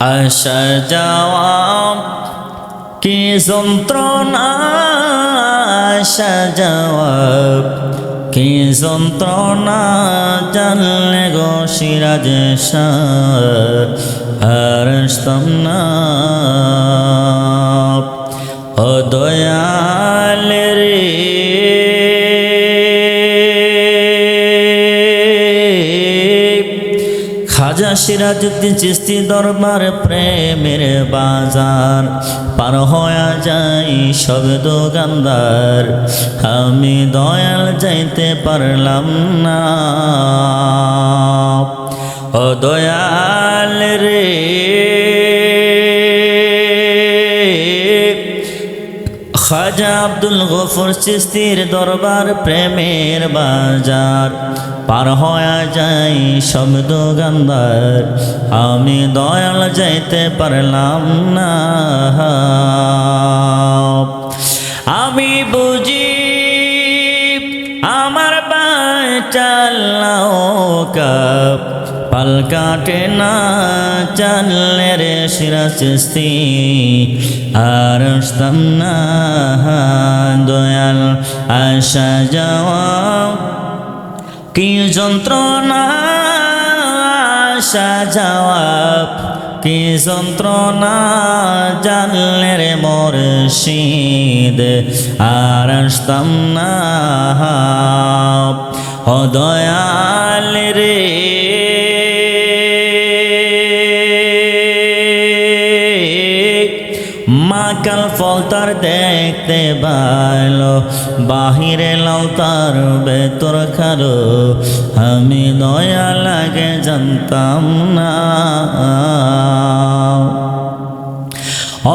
আসা যাওয়া কি যন্ত্রণা আসা যাওয়া কি যন্ত্রণা জানলে গো সিরাজ আর না। ও দয়াল খাজা সিরাজুদ্দিন চিস্তি দরবার প্রেমের বাজার। পার হয়া যাই সব দোকানদার আমি দয়াল যাইতে পারলাম না। ও দয়াল খাজা আব্দুল গফর চিস্তির দরবার প্রেমের বাজার। পার হয়ে যাই সব দোকানদার আমি দয়াল যাইতে পারলাম না। আমি বুঝি আমার বাচাল্লাও কাপ পাল কাটে না চাললে রে শিরা চিস্তি আর না, দয়াল আসা যাওয়া। কি যন্ত্রণা আসা যাওয়া। কি যন্ত্রণা জানলে রে মোর শীদ আর আসতাম না ও দয়াল রে মাকাল ফল তার দেখতে ভালো। বাহিরে লাল তার বেতর খারো আমি দয়া লাগে জানতাম না।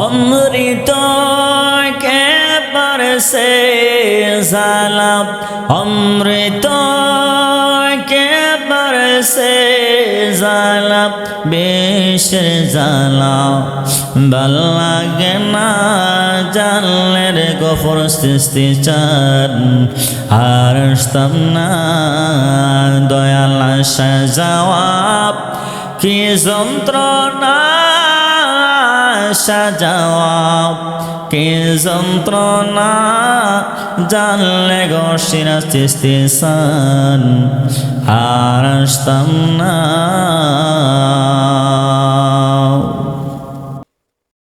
অমৃত কে বরসে জালাম অমৃত কে সে জালা, বেশ জালা। ভালো লাগে না জানলের গফর সৃষ্টি চান। আর না দয়াল সাজাওয়া। কি যন্ত্রণা সাজাওয়াব কে যন্ত্রণা জানলে গসিরা সৃষ্টি সান। আর আসতাম না।